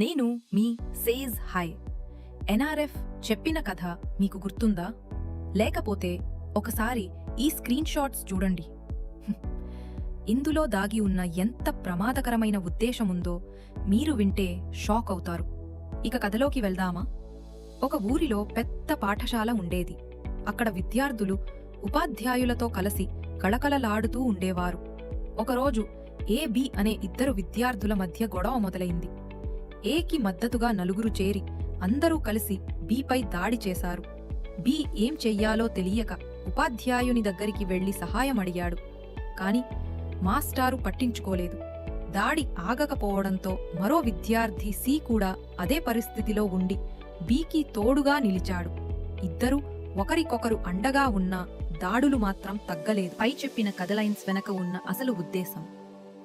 నేను మీ Sage hi NRF చెప్పిన కథ మీకు గుర్తుందా? లేకపోతే ఒకసారి ఈ స్క్రీన్ షాట్స్ చూడండి. ఇందులో దాగి ఉన్న ఎంత ప్రమాదకరమైన ఉద్దేశముందో మీరు వింటే షాక్ అవుతారు. ఇక కథలోకి వెళ్దామా? ఒక ఊరిలో పెద్ద పాఠశాల ఉండేది. అక్కడ విద్యార్థులు ఉపాధ్యాయులతో కలిసి కళకళలాడుతూ ఉండేవారు. ఒకరోజు ఏబి అనే ఇద్దరు విద్యార్థుల మధ్య గొడవ మొదలైంది. ఏకి మద్దతుగా నలుగురు చేరి అందరూ కలిసి బీపై దాడి చేశారు. బి ఏం చెయ్యాలో తెలియక ఉపాధ్యాయుని దగ్గరికి వెళ్ళి సహాయం అడిగాడు. కాని మాస్టారు పట్టించుకోలేదు. దాడి ఆగకపోవడంతో మరో విద్యార్థి సి కూడా అదే పరిస్థితిలో ఉండి బీకి తోడుగా నిలిచాడు. ఇద్దరూ ఒకరికొకరు అండగా ఉన్నా దాడులు మాత్రం తగ్గలేదు. పై చెప్పిన కథలైన్స్ వెనక ఉన్న అసలు ఉద్దేశం.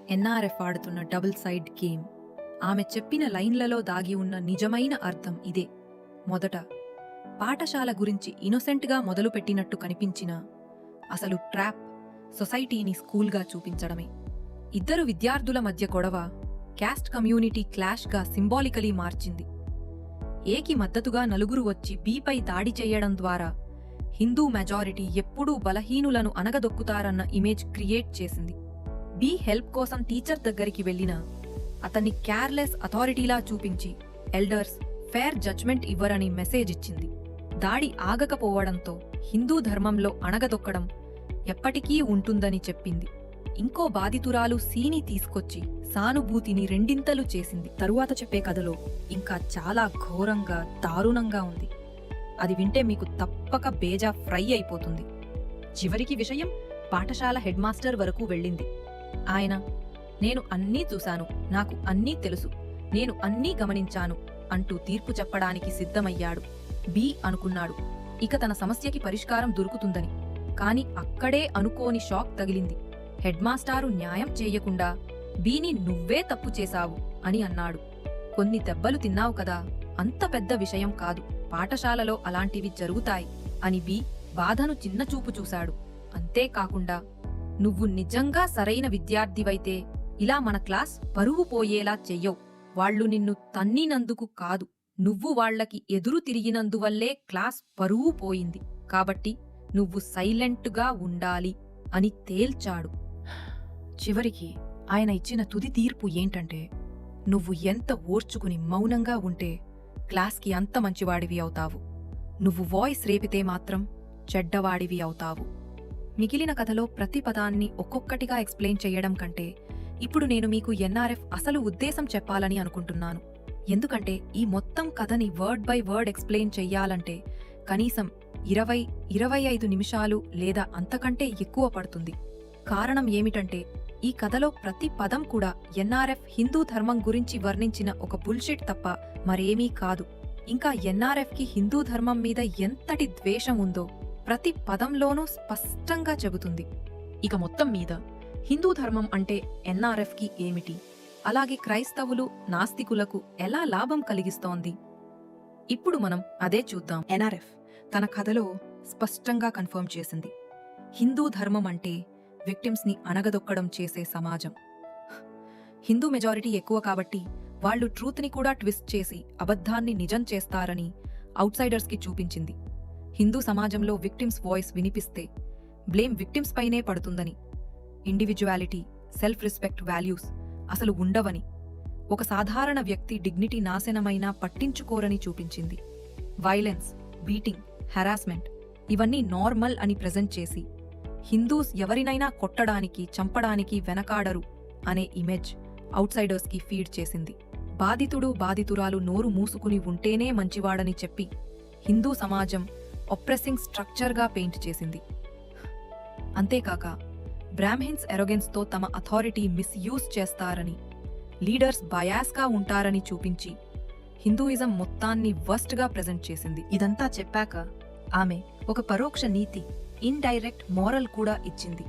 ఎన్ఆర్ఎఫ్ ఆడుతున్న డబుల్ సైడ్ గేమ్. ఆమె చెప్పిన లైన్లలో దాగి ఉన్న నిజమైన అర్థం ఇదే. మొదట పాఠశాల గురించి ఇనొసెంట్గా మొదలుపెట్టినట్టు కనిపించిన అసలు ట్రాప్ సొసైటీని స్కూల్గా చూపించడమే. ఇద్దరు విద్యార్థుల మధ్య గొడవ క్యాస్ట్ కమ్యూనిటీ క్లాష్గా సింబాలికలీ మార్చింది. ఏకి మద్దతుగా నలుగురు వచ్చి బీపై దాడి చేయడం ద్వారా హిందూ మెజారిటీ ఎప్పుడూ బలహీనులను అనగదొక్కుతారన్న ఇమేజ్ క్రియేట్ చేసింది. బి హెల్ప్ కోసం టీచర్ దగ్గరికి వెళ్ళినా అతన్ని కేర్లెస్ అథారిటీలా చూపించి ఎల్డర్స్ ఫేర్ జడ్జ్మెంట్ ఇవ్వరని మెసేజ్ ఇచ్చింది. దాడి ఆగకపోవడంతో హిందూ ధర్మంలో అణగదొక్కడం ఎప్పటికీ ఉంటుందని చెప్పింది. ఇంకో బాధితురాలు సీని తీసుకొచ్చి సానుభూతిని రెండింతలు చేసింది. తరువాత చెప్పే కథలో ఇంకా చాలా ఘోరంగా దారుణంగా ఉంది. అది వింటే మీకు తప్పక బేజా ఫ్రై అయిపోతుంది. చివరికి విషయం పాఠశాల హెడ్ మాస్టర్ వరకు వెళ్ళింది. ఆయన నేను అన్నీ చూశాను నాకు అన్నీ తెలుసు నేను అన్నీ గమనించాను అంటూ తీర్పు చెప్పడానికి సిద్ధమయ్యాడు. బి అనుకున్నాడు ఇక తన సమస్యకి పరిష్కారం దొరుకుతుందని. కాని అక్కడే అనుకోని షాక్ తగిలింది. హెడ్మాస్టారు న్యాయం చేయకుండా బీని నువ్వే తప్పు చేశావు అని అన్నాడు. కొన్ని దెబ్బలు తిన్నావు కదా అంత పెద్ద విషయం కాదు పాఠశాలలో అలాంటివి జరుగుతాయి అని బి బాధను చిన్నచూపు చూశాడు. అంతేకాకుండా నువ్వు నిజంగా సరైన విద్యార్థివైతే ఇలా మన క్లాస్ పరువు పోయేలా చెయ్యవు వాళ్ళు నిన్ను తన్నినందుకు కాదు. నువ్వు వాళ్ళకి ఎదురు తిరిగినందువల్లే క్లాస్ పరువు పోయింది. కాబట్టి నువ్వు సైలెంట్గా ఉండాలి అని తేల్చాడు. చివరికి ఆయన ఇచ్చిన తుది తీర్పు ఏంటంటే నువ్వు ఎంత ఓర్చుకుని మౌనంగా ఉంటే క్లాస్కి అంత మంచివాడివి అవుతావు. నువ్వు వాయిస్ రేపితే మాత్రం చెడ్డవాడివి అవుతావు. మిగిలిన కథలో ప్రతి పదాన్ని ఒక్కొక్కటిగా ఎక్స్ప్లెయిన్ చేయడం కంటే ఇప్పుడు నేను మీకు ఎన్ఆర్ఎఫ్ అసలు ఉద్దేశం చెప్పాలని అనుకుంటున్నాను. ఎందుకంటే ఈ మొత్తం కథని వర్డ్ బై వర్డ్ ఎక్స్ప్లెయిన్ చెయ్యాలంటే కనీసం ఇరవై ఇరవై ఐదు నిమిషాలు లేదా అంతకంటే ఎక్కువ పడుతుంది. కారణం ఏమిటంటే ఈ కథలో ప్రతి పదం కూడా ఎన్ఆర్ఎఫ్ హిందూ ధర్మం గురించి వర్ణించిన ఒక బుల్షిట్ తప్ప మరేమీ కాదు. ఇంకా ఎన్ఆర్ఎఫ్కి హిందూ ధర్మం మీద ఎంతటి ద్వేషం ఉందో ప్రతి పదంలోనూ స్పష్టంగా చెబుతుంది. ఇక మొత్తం మీద హిందూ ధర్మం అంటే ఎన్ఆర్ఎఫ్కి ఏమిటి? అలాగే క్రైస్తవులు నాస్తికులకు ఎలా లాభం కలిగిస్తోంది? ఇప్పుడు మనం అదే చూద్దాం. ఎన్ఆర్ఎఫ్ తన కథలో స్పష్టంగా కన్ఫర్మ్ చేసింది. హిందూ ధర్మం అంటే విక్టిమ్స్ని అనగదొక్కడం చేసే సమాజం. హిందూ మెజారిటీ ఎక్కువ కాబట్టి వాళ్ళు ట్రూత్ని కూడా ట్విస్ట్ చేసి అబద్ధాన్ని నిజం చేస్తారని అవుట్సైడర్స్కి చూపించింది. హిందూ సమాజంలో విక్టిమ్స్ వాయిస్ వినిపిస్తే బ్లేమ్ విక్టిమ్స్ పైనే పడుతుందని ఇండివిజువాలిటీ సెల్ఫ్ రెస్పెక్ట్ వాల్యూస్ అసలు ఉండవని. ఒక సాధారణ వ్యక్తి డిగ్నిటీ నాశనమైనా పట్టించుకోరని చూపించింది. వైలెన్స్ బీటింగ్ హెరాస్మెంట్ ఇవన్నీ నార్మల్ అని ప్రజెంట్ చేసి హిందూస్ ఎవరినైనా కొట్టడానికి చంపడానికి వెనకాడరు అనే ఇమేజ్ అవుట్సైడర్స్కి ఫీడ్ చేసింది. బాధితుడు బాధితురాలు నోరు మూసుకుని ఉంటేనే మంచివాడని చెప్పి హిందూ సమాజం ఒప్రెసింగ్ స్ట్రక్చర్గా పెయింట్ చేసింది. అంతేకాక బ్రాహ్మిన్స్ ఎరోగెన్స్తో తమ అథారిటీ మిస్యూజ్ చేస్తారని లీడర్స్ బయాస్గా ఉంటారని చూపించి హిందూయిజం మొత్తాన్ని వర్స్ట్గా ప్రెజెంట్ చేసింది. ఇదంతా చెప్పాక ఆమె ఒక పరోక్ష నీతి ఇండైరెక్ట్ మోరల్ కూడా ఇచ్చింది.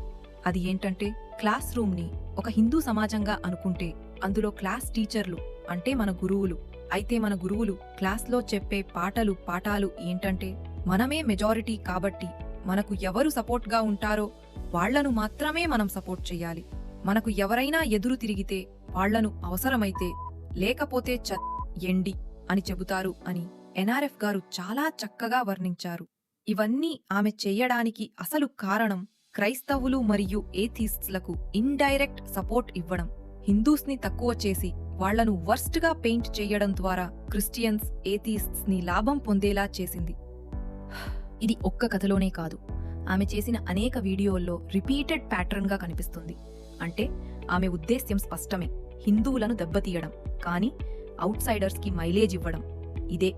అది ఏంటంటే క్లాస్ రూమ్ని ఒక హిందూ సమాజంగా అనుకుంటే అందులో క్లాస్ టీచర్లు అంటే మన గురువులు. అయితే మన గురువులు క్లాస్లో చెప్పే పాటలు పాఠాలు ఏంటంటే మనమే మెజారిటీ కాబట్టి మనకు ఎవరు సపోర్ట్గా ఉంటారో వాళ్ళను మాత్రమే మనం సపోర్ట్ చెయ్యాలి. మనకు ఎవరైనా ఎదురు తిరిగితే వాళ్ళను అవసరమైతే లేకపోతే చ ఎండి అని చెబుతారు అని ఎన్ఆర్ఎఫ్ గారు చాలా చక్కగా వర్ణించారు. ఇవన్నీ ఆమె చెయ్యడానికి అసలు కారణం క్రైస్తవులు మరియు ఏథీస్ట్లకు ఇండైరెక్ట్ సపోర్ట్ ఇవ్వడం. హిందూస్ని తక్కువ చేసి వాళ్ళను వర్స్ట్గా పెయింట్ చేయడం ద్వారా క్రిస్టియన్స్ ఏథీస్ట్స్ని లాభం పొందేలా చేసింది. ఇది ఒక్క కథలోనే కాదు. ఆమె చేసిన అనేక వీడియోల్లో రిపీటెడ్ ప్యాటర్న్గా కనిపిస్తుంది. అంటే ఆమె ఉద్దేశ్యం స్పష్టమే. హిందువులను దెబ్బతీయడం కానీ అవుట్సైడర్స్కి మైలేజ్ ఇవ్వడం. ఇదే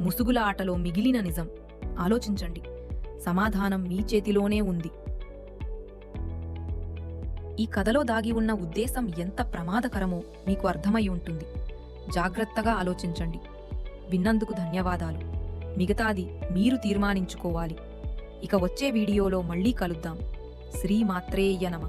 ముసుగుల ఆటలో మిగిలిన నిజం. ఆలోచించండి. సమాధానం మీ చేతిలోనే ఉంది. ఈ కథలో దాగి ఉన్న ఉద్దేశం ఎంత ప్రమాదకరమో మీకు అర్థమై ఉంటుంది. జాగ్రత్తగా ఆలోచించండి. విన్నందుకు ధన్యవాదాలు. మిగతాది మీరు తీర్మానించుకోవాలి. ఇక వచ్చే వీడియోలో మళ్ళీ కలుద్దాం. శ్రీమాత్రేయ నమ.